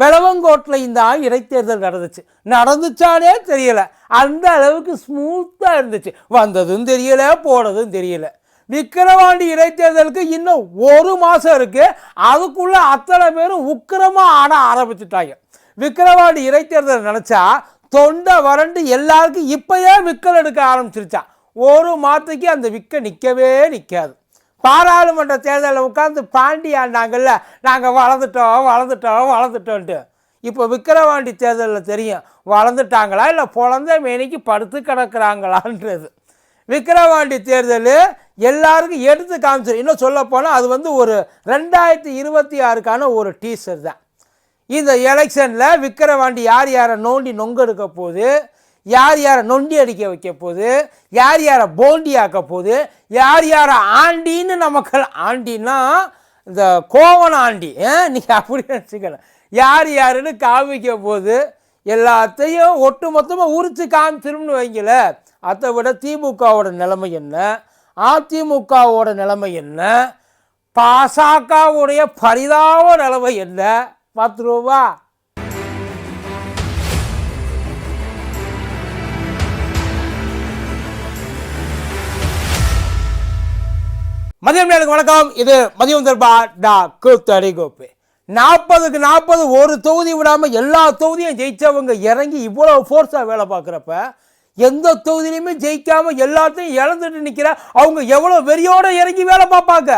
விளவங்கோட்டில் இந்த இடைத்தேர்தல் நடந்துச்சு. நடந்துச்சானே தெரியலை. அந்த அளவுக்கு ஸ்மூத்தாக இருந்துச்சு. வந்ததும் தெரியல போனதும் தெரியல. விக்கிரவாண்டி இடைத்தேர்தலுக்கு இன்னும் ஒரு மாதம் இருக்குது அதுக்குள்ளே அத்தனை பேரும் உக்கிரமாக ஆட ஆரம்பிச்சுட்டாங்க. விக்கிரவாண்டி இடைத்தேர்தல் நினச்சா தொண்டை வறண்டு எல்லாருக்கும் இப்போயே விக்கல் எடுக்க ஆரம்பிச்சிருச்சா. ஒரு மாதத்துக்கு அந்த விக்க நிற்கவே நிற்காது பாராளுமன்ற தேர்தலில் உட்காந்து பாண்டி ஆண்டாங்கல்ல நாங்கள் வளர்ந்துட்டோம் வளர்ந்துட்டோம் வளர்ந்துட்டோன்ட்டு. இப்போ விக்கிரவாண்டி தேர்தலில் தெரியும் வளர்ந்துட்டாங்களா? இல்லை பொழந்த மேனிக்கு படுத்து கிடக்குறாங்களான்றது. விக்கிரவாண்டி தேர்தல் எல்லாருக்கும் எடுத்து காமிச்சிரு. இன்னும் சொல்ல போனால் அது வந்து ஒரு ரெண்டாயிரத்தி இருபத்தி ஆறுக்கான ஒரு டீசர் தான். இந்த எலெக்ஷனில் விக்கிரவாண்டி யார் யாரை நோண்டி நொங்கெடுக்க போகுது? யார் யாரை நொண்டி அடிக்க வைக்க போகுது யார் யாரை போண்டி ஆக்க போகுது யார் யாரை ஆண்டின்னு நமக்கு ஆண்டின்னா இந்த கோவன் ஆண்டி நீங்கள் அப்படி நினச்சிக்கலாம் யார் யாருன்னு காமிக்க போகுது எல்லாத்தையும் ஒட்டு மொத்தமாக உரித்து காமிச்சிரும்னு வைங்கள அதை விட திமுகவோட நிலைமை என்ன அதிமுகவோட நிலைமை என்ன பாசகவுடைய பரிதாப நிலைமை என்ன பார்த்துருவா மதியம் நேருக்கு வணக்கம். இது மதியம் தர்பா டா கூத்தடி கோப்பு. நாற்பதுக்கு நாற்பது ஒரு தொகுதி விடாமல் எல்லா தொகுதியும் ஜெயித்தவங்க இறங்கி இவ்வளோ ஃபோர்ஸாக வேலை பார்க்குறப்ப எந்த தொகுதியிலையுமே ஜெயிக்காமல் எல்லாத்தையும் இழந்துட்டு நிற்கிற அவங்க எவ்வளோ வெறியோடு இறங்கி வேலை பார்ப்பாங்க?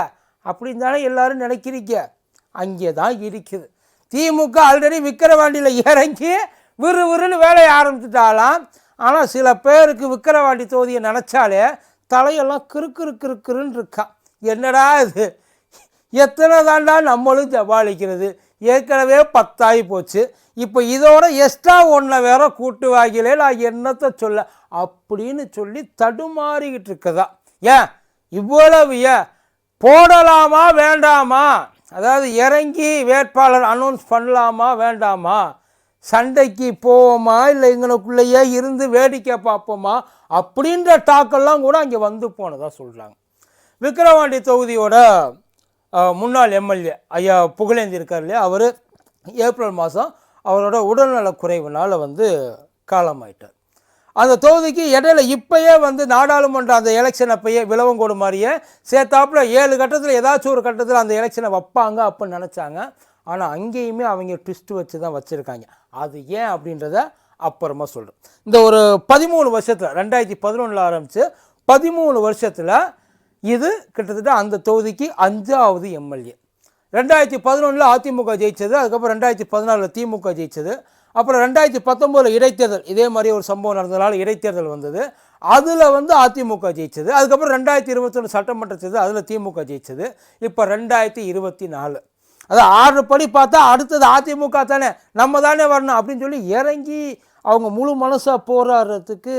அப்படின்னு தானே எல்லாரும் நினைக்கிறீங்க. அங்கே தான் இருக்குது. திமுக ஆல்ரெடி விக்கிரவாண்டியில் இறங்கி விறு விறுன்னு வேலையை ஆரம்பிச்சுட்டாலாம் ஆனால் சில பேருக்கு விக்கிரவாண்டி தொகுதியை நினச்சாலே தலையெல்லாம் கிறுக்கிறு கிறுக்கிறுன்னு இருக்கா. என்னடா இது? எத்தனை தாண்டா நம்மளும் சமாளிக்கிறது ஏற்கனவே பத்தாகி போச்சு. இப்போ இதோட எக்ஸ்ட்ரா ஒன்றை வேற கூட்டு வாங்கிலே நான் என்னத்தை சொல்ல? அப்படின்னு சொல்லி தடுமாறிக்கிட்டு இருக்கதா. ஏன்? இவ்வளவு ஏன்? போடலாமா வேண்டாமா? அதாவது இறங்கி வேட்பாளர் அனௌன்ஸ் பண்ணலாமா வேண்டாமா? சண்டைக்கு போவோமா இல்லை எங்களுக்குள்ளேயே இருந்து வேடிக்கை பார்ப்போமா? அப்படின்ற டாக்கெல்லாம் கூட அங்கே வந்து போனதாக சொல்கிறாங்க விக்கிரவாண்டி தொகுதியோட முன்னாள் எம்எல்ஏ ஐயா புகழேந்தி இருக்கார் இல்லையா? அவர் ஏப்ரல் மாதம் அவரோட உடல்நலக் குறைவுனால் வந்து காலமாயிட்டார். அந்த தொகுதிக்கு இடையில இப்பயே வந்து நாடாளுமன்ற அந்த எலெக்ஷன் அப்பயே விளவங்கோடு மாதிரியே சேர்த்தாப்புல ஏழு கட்டத்தில் ஏதாச்சும் ஒரு கட்டத்தில் அந்த எலெக்ஷனை வைப்பாங்க அப்படின்னு நினச்சாங்க. ஆனால் அங்கேயுமே அவங்க ட்விஸ்ட்டு வச்சு தான் வச்சுருக்காங்க. அது ஏன் அப்படின்றத அப்புறமா சொல்கிறேன் இந்த ஒரு பதிமூணு வருஷத்தில் ரெண்டாயிரத்தி பதினொன்றில் ஆரம்பித்து பதிமூணு வருஷத்தில் இது கிட்டத்தட்ட அந்த தொகுதிக்கு அஞ்சாவது எம்எல்ஏ. ரெண்டாயிரத்தி பதினொன்றில் அதிமுக ஜெயித்தது அதுக்கப்புறம் ரெண்டாயிரத்தி பதினாலில் திமுக ஜெயிச்சது அப்புறம் ரெண்டாயிரத்தி பத்தொம்போதில் இடைத்தேர்தல். இதே மாதிரி ஒரு சம்பவம் நடந்ததுனால இடைத்தேர்தல் வந்தது. அதில் வந்து அதிமுக ஜெயிச்சது. அதுக்கப்புறம் ரெண்டாயிரத்தி இருபத்தொன்று சட்டமன்ற தேர்தல் அதில் திமுக ஜெயிச்சது. இப்போ ரெண்டாயிரத்தி இருபத்தி நாலு. அதாவது ஆறு படி பார்த்தா அடுத்தது அதிமுக தானே. நம்ம தானே வரணும் அப்படின்னு சொல்லி இறங்கி அவங்க முழு மனசாக போராடுறதுக்கு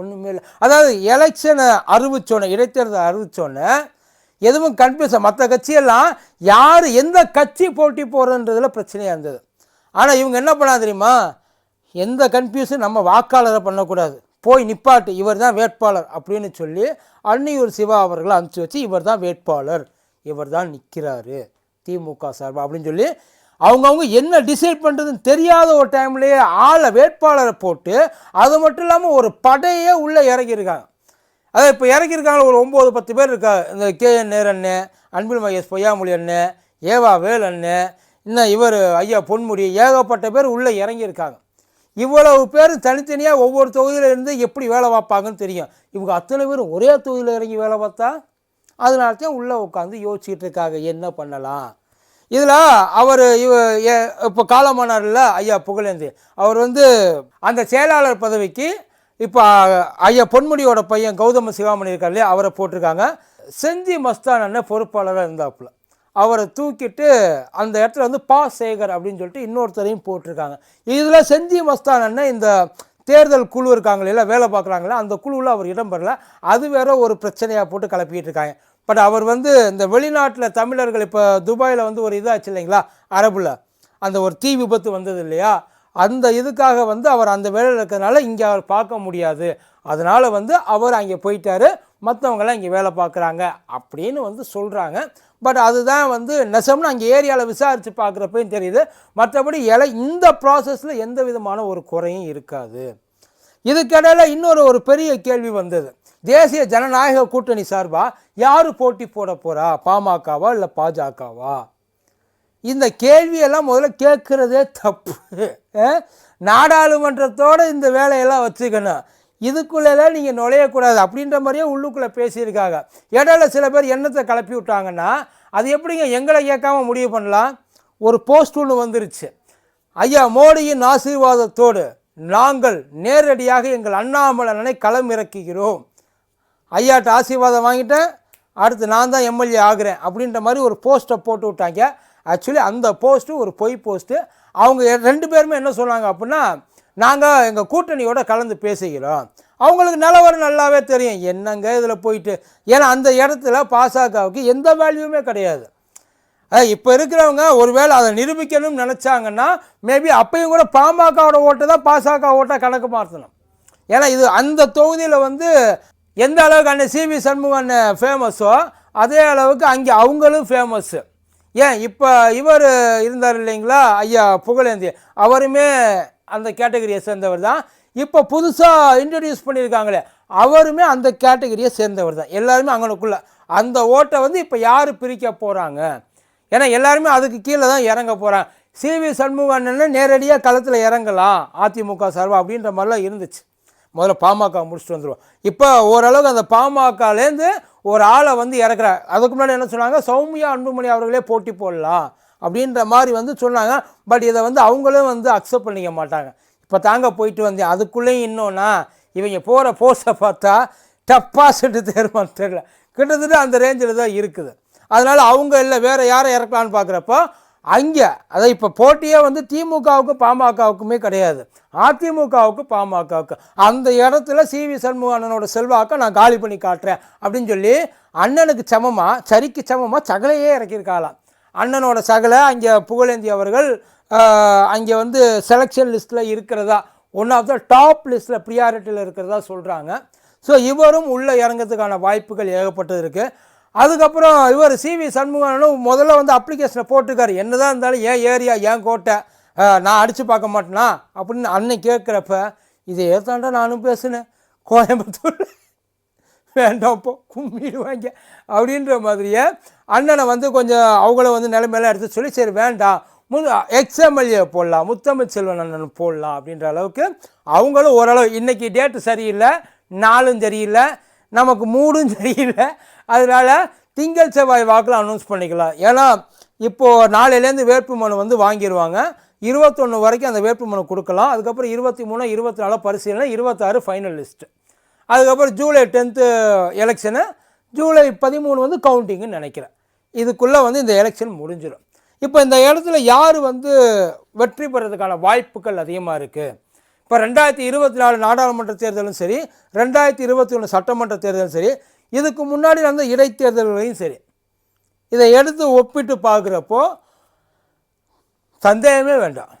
ஒன்றுமே இல்லை. அதாவது எலெக்ஷனை அறிவிச்சோன்னே இடைத்தேர்தல் அறிவிச்சோன்னே எதுவும் கன்ஃபியூஷன் மற்ற கட்சியெல்லாம் யார் எந்த கட்சி போட்டி போகிறன்றதில் பிரச்சனையாக இருந்தது. ஆனால் இவங்க என்ன பண்ணா தெரியுமா? எந்த கன்ஃபியூஷன் நம்ம வாக்காளரை பண்ணக்கூடாது. போய் நிப்பாட்டு இவர் தான் வேட்பாளர் அப்படின்னு சொல்லி அன்னியூர் சிவா அவர்களை அனுப்பிச்சி வச்சு இவர் தான் வேட்பாளர் இவர் தான் நிற்கிறாரு திமுக சார்பா அப்படின்னு சொல்லி அவங்கவுங்க என்ன டிசைட் பண்ணுறதுன்னு தெரியாத ஒரு டைம்லேயே ஆளை வேட்பாளரை போட்டு அது மட்டும் இல்லாமல் ஒரு படையே உள்ளே இறக்கியிருக்காங்க அதாவது இப்போ இறக்கியிருக்காங்க ஒரு ஒம்பது பத்து பேர் இருக்கா இந்த கே என் நேர் அண்ணன் அன்பில் மகேஷ் பொய்யாமொழி அண்ணன் ஏவா வேல் அண்ணன் இன்னும் இவர் ஐயா பொன்முடி ஏகப்பட்ட பேர் உள்ளே இறங்கியிருக்காங்க. இவ்வளவு பேர் தனித்தனியாக ஒவ்வொரு தொகுதியில் இருந்து எப்படி வேலை பார்ப்பாங்கன்னு தெரியும். இவங்க அத்தனை பேரும் ஒரே தொகுதியில் இறங்கி வேலை பார்த்தா அதனால தான் உள்ளே உட்காந்து யோசிச்சுட்டு இருக்காங்க. என்ன பண்ணலாம்? இதில் அவர் இவ ஏ- இப்போ காலமானார்ல ஐயா புகழேந்தி. அவர் வந்து அந்த செயலாளர் பதவிக்கு இப்போ ஐயா பொன்முடியோட பையன் கௌதம சிவாமணி இருக்கார் இல்லையா அவரை போட்டிருக்காங்க. செஞ்சி மஸ்தான் அண்ணன் பொறுப்பாளராக இருந்தாப்புல. அவரை தூக்கிட்டு அந்த இடத்துல வந்து பா. சேகர் அப்படின்னு சொல்லிட்டு இன்னொருத்தரையும் போட்டிருக்காங்க. இதில் செஞ்சி மஸ்தான் அண்ணன் இந்த தேர்தல் குழு இருக்காங்களே இல்லை வேலை பார்க்குறாங்களே அந்த குழுவில் அவர் இடம் பெறல. அது வேற ஒரு பிரச்சனையாக போட்டு கிளப்பிட்டு இருக்காங்க. பட் அவர் வந்து இந்த வெளிநாட்டில் தமிழர்கள் இப்போ துபாயில் வந்து ஒரு இதாச்சு இல்லைங்களா? அரபில். அந்த ஒரு தீ விபத்து வந்தது இல்லையா? அந்த இதுக்காக வந்து அவர் அந்த வேலையில் இருக்கிறதுனால இங்கே அவர் பார்க்க முடியாது. அதனால் வந்து அவர் அங்கே போயிட்டாரு. மற்றவங்களாம் இங்கே வேலை பார்க்குறாங்க அப்படின்னு வந்து சொல்கிறாங்க பட் அதுதான் வந்து நெசம்னு அங்கே ஏரியாவில் விசாரித்து பார்க்குறப்பையும் தெரியுது. மற்றபடி இலை இந்த ப்ராசஸில் எந்த விதமான ஒரு குறையும் இருக்காது. இதுக்கிடையில் இன்னொரு ஒரு பெரிய கேள்வி வந்தது. தேசிய ஜனநாயக கூட்டணி சார்பாக யார் போட்டி போட போகிறா பாமகவா இல்லை பாஜகவா? இந்த கேள்வியெல்லாம் முதல்ல கேட்குறதே தப்பு. நாடாளுமன்றத்தோடு இந்த வேலையெல்லாம் வச்சுக்கணும். இதுக்குள்ளெல்லாம் நீங்கள் நுழையக்கூடாது அப்படின்ற மாதிரியே உள்ளுக்குள்ளே பேசியிருக்காங்க. இடையில சில பேர் எண்ணத்தை கிளப்பி விட்டாங்கன்னா அது எப்படிங்க எங்களை கேட்காம முடிவு பண்ணலாம்? ஒரு போஸ்ட் ஒன்று வந்துருச்சு. ஐயா மோடியின் ஆசீர்வாதத்தோடு நாங்கள் நேரடியாக எங்கள் அண்ணாமலனை களம் இறக்குகிறோம். ஐயாட்ட ஆசீர்வாதம் வாங்கிட்டேன். அடுத்து நான் தான் எம்எல்ஏ ஆகிறேன் அப்படின்ற மாதிரி ஒரு போஸ்ட்டை போட்டு விட்டாங்க. ஆக்சுவலி அந்த போஸ்ட்டு ஒரு பொய் போஸ்ட்டு அவங்க ரெண்டு பேருமே என்ன சொன்னாங்க அப்படின்னா நாங்கள் எங்கள் கூட்டணியோட கலந்து பேசுகிறோம். அவங்களுக்கு நிலவரம் நல்லாவே தெரியும். என்னங்க இதில் போயிட்டு? ஏன்னா அந்த இடத்துல பாசகவுக்கு எந்த வேல்யூமே கிடையாது. இப்போ இருக்கிறவங்க ஒருவேளை அதை நிரூபிக்கணும்னு நினச்சாங்கன்னா மேபி அப்பையும் கூட பாமகவோட ஓட்டை தான் பாசக ஓட்டை கணக்கு மாற்றணும். ஏன்னா இது அந்த தொகுதியில் வந்து எந்த அளவுக்கு அண்ணன் சிவி சண்முகன் ஃபேமஸோ அதே அளவுக்கு அங்கே அவங்களும் ஃபேமஸ்ஸு ஏன்? இப்போ இவர் இருந்தார் இல்லைங்களா? ஐயா புகழேந்தி. அவருமே அந்த கேட்டகரியை சேர்ந்தவர் தான். இப்போ புதுசாக இன்ட்ரடியூஸ் பண்ணியிருக்காங்களே அவருமே அந்த கேட்டகரியை சேர்ந்தவர் தான். எல்லாருமே அங்கனுக்குள்ள. அந்த ஓட்டை வந்து இப்போ யார் பிரிக்க போகிறாங்க ஏன்னா எல்லாருமே அதுக்கு கீழே தான் இறங்க போகிறாங்க சிவி சண்முகன்னு நேரடியாக களத்தில் இறங்கலாம் அதிமுக சார்பாக அப்படின்ற மாதிரிலாம் இருந்துச்சு. முதல்ல பாமக முடிச்சுட்டு வந்துடுவோம் இப்போ ஓரளவுக்கு அந்த பாமகலேருந்து ஒரு ஆளை வந்து இறக்குறார். அதுக்கு முன்னாடி என்ன சொன்னாங்க? சௌமியா அன்புமணி அவர்களே போட்டி போடலாம் அப்படின்ற மாதிரி வந்து சொன்னாங்க. பட் இதை வந்து அவங்களும் வந்து அக்செப்ட் பண்ணிக்க மாட்டாங்க. இப்போ தாங்க போயிட்டு வந்தேன். அதுக்குள்ளேயும் இன்னொன்னா இவங்க போகிற போஸ்ட்டை பார்த்தா டெபாசிட் தேர்வான்னு தெரியல. கிட்டத்தட்ட அந்த ரேஞ்சில் தான் இருக்குது. அதனால் அவங்க இல்லை வேறு யாரை இறக்கலான்னு பார்க்குறப்போ அங்கே அதை இப்போ போட்டியே வந்து திமுகவுக்கு பாமகவுக்குமே கிடையாது. அதிமுகவுக்கு பாமகவுக்கு. அந்த இடத்துல சிவி சண்முக அண்ணனோட செல்வாக்கை நான் காலி பண்ணி காட்டுறேன் அப்படின்னு சொல்லி அண்ணனுக்கு சமமாக சரிக்கு சமமாக சகலையே இறக்கியிருக்காளாம். அண்ணனோட சகலை அங்கே புகழேந்தி அவர்கள் அங்கே வந்து செலெக்ஷன் லிஸ்ட்டில் இருக்கிறதா ஒன் ஆஃப் த டாப் லிஸ்ட்டில் ப்ரியாரிட்டியில் இருக்கிறதா சொல்கிறாங்க ஸோ இவரும் உள்ளே இறங்கிறதுக்கான வாய்ப்புகள் ஏகப்பட்டது இருக்குது அதுக்கப்புறம் இவர் சிவி சண்முகனும் முதல்ல வந்து அப்ளிகேஷனை போட்டிருக்காரு. என்னதான் இருந்தாலும் ஏன் ஏரியா ஏன் கோட்டை? நான் அடித்து பார்க்க மாட்டேனா? அப்படின்னு அண்ணன் கேட்குறப்ப இதை ஏத்தாண்டா நானும் பேசினேன். கோயம்புத்தூர் வேண்டாம்ப்போ கும்பிடுவாங்க அப்படின்ற மாதிரியே அண்ணனை வந்து கொஞ்சம் அவங்கள வந்து நிலைமையெல்லாம் எடுத்து சொல்லி சரி வேண்டாம். மு எக்ஸ்எம்எல்ஏ போடலாம் முத்தமிழ் செல்வன் அண்ணன் போடலாம் அப்படின்ற அளவுக்கு அவங்களும் ஓரளவு இன்றைக்கி டேட்டு சரியில்லை நாளும் சரியில்லை நமக்கு மூடும் சரியில்லை அதனால் திங்கள் செவ்வாய் வாக்கில் அனௌன்ஸ் பண்ணிக்கலாம். ஏன்னா இப்போது நாளையிலேருந்து வேட்புமனு வந்து வாங்கிடுவாங்க இருபத்தொன்று வரைக்கும் அந்த வேட்புமனு கொடுக்கலாம். அதுக்கப்புறம் இருபத்தி மூணு இருபத்தி நாலு பரிசீலனை இருபத்தாறு ஃபைனல் லிஸ்ட்டு அதுக்கப்புறம் ஜூலை டென்த்து எலெக்ஷனு ஜூலை பதிமூணு வந்து கவுண்டிங்னு நினைக்கிறேன். இதுக்குள்ளே வந்து இந்த எலெக்ஷன் முடிஞ்சிடும் இப்போ இந்த இடத்துல யார் வந்து வெற்றி பெறதுக்கான வாய்ப்புகள் அதிகமாக இருக்குது இப்போ ரெண்டாயிரத்தி இருபத்தி நாலு நாடாளுமன்ற தேர்தலும் சரி ரெண்டாயிரத்தி இருபத்தி ஒன்று சட்டமன்ற தேர்தலும் சரி இதுக்கு முன்னாடி நடந்த இடைத்தேர்தல்களையும் சரி. இதை எடுத்து ஒப்பிட்டு பார்க்குறப்போ சந்தேகமே வேண்டாம்.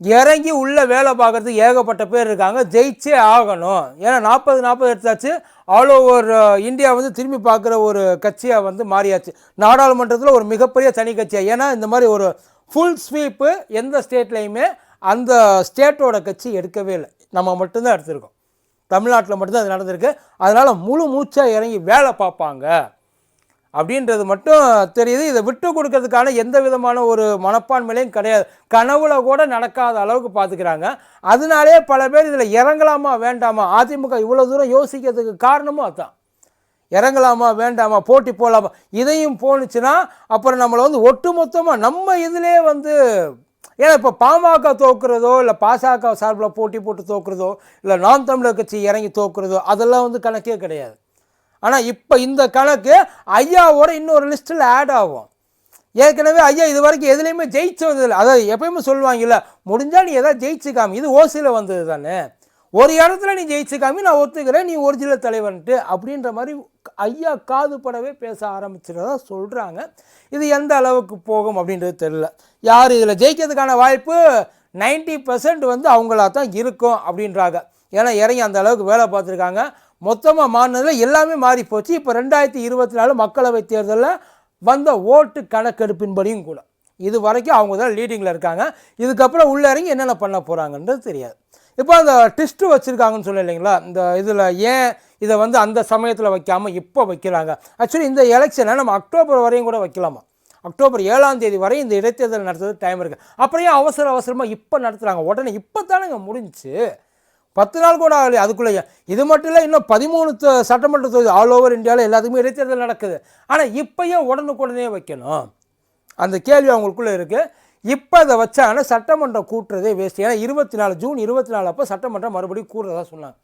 இறங்கி உள்ளே வேலை பார்க்கறதுக்கு ஏகப்பட்ட பேர் இருக்காங்க ஜெயிச்சே ஆகணும். ஏன்னா நாற்பது நாற்பது எடுத்தாச்சு ஆல் ஓவர் இந்தியா வந்து திரும்பி பார்க்குற ஒரு கட்சியாக வந்து மாறியாச்சு. நாடாளுமன்றத்தில் ஒரு மிகப்பெரிய தனி கட்சியாக ஏன்னா இந்த மாதிரி ஒரு ஃபுல் ஸ்வீப்பு எந்த ஸ்டேட்லேயுமே அந்த ஸ்டேட்டோட கட்சி எடுக்கவே இல்லை. நம்ம மட்டும்தான் எடுத்திருக்கோம். தமிழ்நாட்டில் மட்டும்தான் அது நடந்திருக்கு. அதனால் முழு மூச்சாக இறங்கி வேலை பார்ப்பாங்க. அப்படின்றது மட்டும் தெரியுது. இதை விட்டு கொடுக்கறதுக்கான எந்த விதமான ஒரு மனப்பான்மையிலையும் கிடையாது. கனவுல கூட நடக்காத அளவுக்கு பார்த்துக்கிறாங்க. அதனாலே பல பேர் இதில் இறங்கலாமா வேண்டாமா? அதிமுக இவ்வளோ தூரம் யோசிக்கிறதுக்கு காரணமும் அதுதான். இறங்கலாமா வேண்டாமா? போட்டி போகலாமா இதையும் போணுச்சுன்னா அப்புறம் நம்மளை வந்து ஒட்டுமொத்தமாக நம்ம இதிலே வந்து ஏன்னா இப்போ பாமக தோக்குறதோ இல்லை பாசக சார்பில் போட்டி போட்டு தோக்குறதோ இல்லை நாம் தமிழர் கட்சி இறங்கி தோக்குறதோ அதெல்லாம் வந்து கணக்கே கிடையாது. ஆனால் இப்போ இந்த கணக்கு ஐயாவோட இன்னொரு லிஸ்ட்டில் ஆட் ஆகும். ஏற்கனவே ஐயா இது வரைக்கும் எதுலேயுமே ஜெயிச்சு வந்ததில்லை. அதாவது எப்பயுமே சொல்லுவாங்கல்ல முடிஞ்சால் நீ எதாவது ஜெயிச்சு காமி இது ஓசியில் வந்தது தானே ஒரு இடத்துல நீ ஜெயிச்சு காமி நான் ஒத்துக்கிறேன் நீ ஒரிஜினல் தலைவன்ட்டு அப்படின்ற மாதிரி ஐயா காது படவே பேச ஆரம்பிச்சிருந்ததா சொல்கிறாங்க இது எந்த அளவுக்கு போகும் அப்படின்றது தெரியல. யார் இதில் ஜெயிக்கிறதுக்கான வாய்ப்பு? 90% வந்து அவங்களா தான் இருக்கும் அப்படின்றாங்க. ஏன்னா இறங்கி அந்த அளவுக்கு வேலை பார்த்துருக்காங்க. மொத்தமாக மாநிலத்தில் எல்லாமே மாறி போச்சு. இப்போ ரெண்டாயிரத்தி இருபத்தி நாலு மக்களவை தேர்தலில் வந்த ஓட்டு கணக்கெடுப்பின்படியும் கூட. இது வரைக்கும் அவங்க தான் லீடிங்கில் இருக்காங்க. இதுக்கப்புறம் உள்ள இறங்கி என்னென்ன பண்ண போகிறாங்கன்றது தெரியாது. இப்போ அந்த டிஸ்ட்டு வச்சுருக்காங்கன்னு சொல்ல இல்லைங்களா? இந்த இதில் ஏன் இதை வந்து அந்த சமயத்தில் வைக்காமல் இப்போ வைக்கிறாங்க. ஆக்சுவலி இந்த எலெக்ஷனை நம்ம அக்டோபர் வரையும் கூட வைக்கலாமா? அக்டோபர் ஏழாம் தேதி வரை இந்த இடைத்தேர்தல் நடத்துறது டைம் இருக்குது அப்புறம் அவசர அவசரமாக இப்போ நடத்துகிறாங்க உடனே இப்போ தானேங்க முடிஞ்சுச்சு பத்து நாள் கூட ஆகலை அதுக்குள்ளேயே. இது மட்டும் இல்லை இன்னும் பதிமூணு சட்டமன்ற தொகுதி ஆல் ஓவர் இந்தியாவில் எல்லாத்துக்குமே இடைத்தேர்தல் நடக்குது. ஆனால் இப்போயே உடனுக்குடனே வைக்கணும். அந்த கேள்வி அவங்களுக்குள்ளே இருக்குது இப்போ அதை வச்சாங்கன்னா சட்டமன்றம் கூட்டுறதே வேஸ்ட் ஏன்னா இருபத்தி நாலு ஜூன் இருபத்தி நாலு அப்போ சட்டமன்றம் மறுபடியும் கூடுறதா சொன்னாங்க.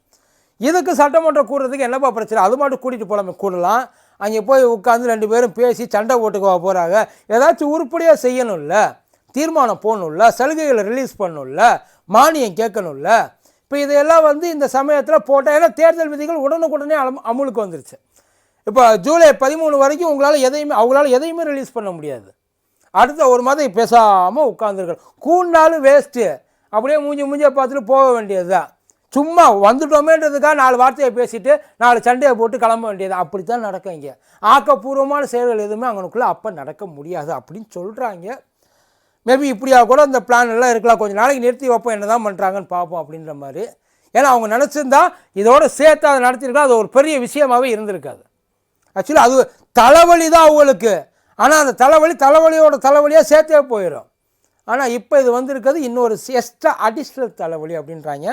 இதுக்கு சட்டமன்றம் கூடுறதுக்கு என்னப்பா பிரச்சனை? அது மட்டும் கூட்டிகிட்டு போகலாமே கூடலாம். அங்கே போய் உட்காந்து ரெண்டு பேரும் பேசி சண்டை ஓட்டுக்கு போகிறாங்க ஏதாச்சும் உருப்படியாக செய்யணும்ல தீர்மானம் போடணும்ல சலுகைகளை ரிலீஸ் பண்ணணும்ல மானியம் கேட்கணும்ல. இப்போ இதையெல்லாம் வந்து இந்த சமயத்தில் போட்டால் ஏன்னா தேர்தல் விதிகள் உடனுக்குடனே அம- அமுலுக்கு வந்துருச்சு. இப்போ ஜூலை பதிமூணு வரைக்கும் உங்களால் எதையுமே அவங்களால எதையுமே ரிலீஸ் பண்ண முடியாது. அடுத்த ஒரு மாதம் பேசாமல் உட்காந்துருக்கணும் கூண்டாலும் வேஸ்ட்டு அப்படியே மூஞ்சி மூஞ்சியை பார்த்துட்டு போக வேண்டியது தான் சும்மா வந்துட்டோமேன்றதுக்காக நாலு வார்த்தையை பேசிட்டு நாலு சண்டையை போட்டு கிளம்ப வேண்டியது. அப்படி தான் நடக்கும் இங்கே. ஆக்கப்பூர்வமான செயல்கள் எதுவுமே அவனுக்குள்ளே அப்போ நடக்க முடியாது அப்படின்னு சொல்கிறாங்க மேபி இப்படியாக கூட அந்த பிளான் எல்லாம் இருக்கலாம். கொஞ்சம் நாளைக்கு நிறுத்தி வைப்போம். என்ன தான் பண்ணுறாங்கன்னு பார்ப்போம் அப்படின்ற மாதிரி. ஏன்னா அவங்க நினச்சிருந்தா இதோடு சேர்த்து அதை நடத்திருக்கா அது ஒரு பெரிய விஷயமாகவே இருந்திருக்காது. ஆக்சுவலி அது தலைவலி தான் அவங்களுக்கு. ஆனால் அந்த தலைவலி தலைவலியோட தலைவலியாக சேர்த்தே போயிடும் ஆனால் இப்போ இது வந்திருக்கிறது இன்னொரு எக்ஸ்ட்ரா அடிஷ்னல் தலைவலி அப்படின்றாங்க.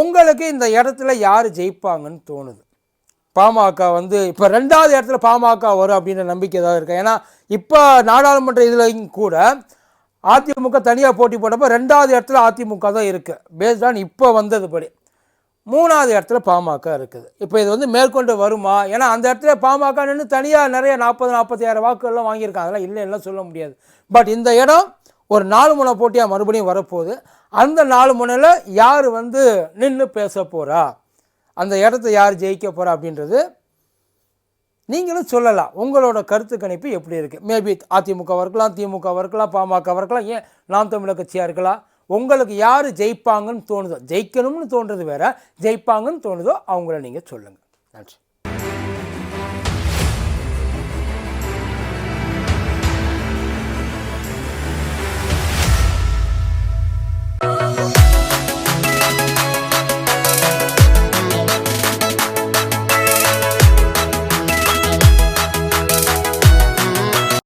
உங்களுக்கு இந்த இடத்துல யார் ஜெயிப்பாங்கன்னு தோணுது. பாமக வந்து இப்போ ரெண்டாவது இடத்துல பாமக வரும் அப்படின்ற நம்பிக்கை ஏதாவது இருக்கா? ஏன்னா இப்போ நாடாளுமன்ற இதுலையும் கூட அதிமுக தனியாக போட்டி போட்டப்போ ரெண்டாவது இடத்துல அதிமுக தான் இருக்குது பேஸ்ட் ஆன் இப்போ வந்தது படி மூணாவது இடத்துல பாமக இருக்குது. இப்போ இது வந்து மேற்கொண்டு வருமா? ஏன்னா அந்த இடத்துல பாமக நின்று தனியாக நிறைய நாற்பது நாற்பத்தி ஆயிரம் வாக்குகள்லாம் வாங்கியிருக்காங்க. அதெல்லாம் இல்லை எல்லாம் சொல்ல முடியாது. பட் இந்த இடம் ஒரு நாலு முனை போட்டியாக மறுபடியும் வரப்போகுது. அந்த நாலு முனையில் யார் வந்து நின்று பேச போகிறா அந்த இடத்த யார் ஜெயிக்க போகிறா அப்படின்றது நீங்களும் சொல்லலாம். உங்களோட கருத்து கணிப்பு எப்படி இருக்குது மேபி அதிமுக இருக்கலாம் திமுக இருக்கலாம் பாமக இருக்கலாம் ஏன் நாம் தமிழர் கட்சியாக இருக்கலாம் உங்களுக்கு யார் ஜெயிப்பாங்கன்னு தோணுதோ ஜெயிக்கணும்னு தோன்றது வேற ஜெயிப்பாங்கன்னு தோணுதோ அவங்கள நீங்கள் சொல்லுங்கள் நன்றி.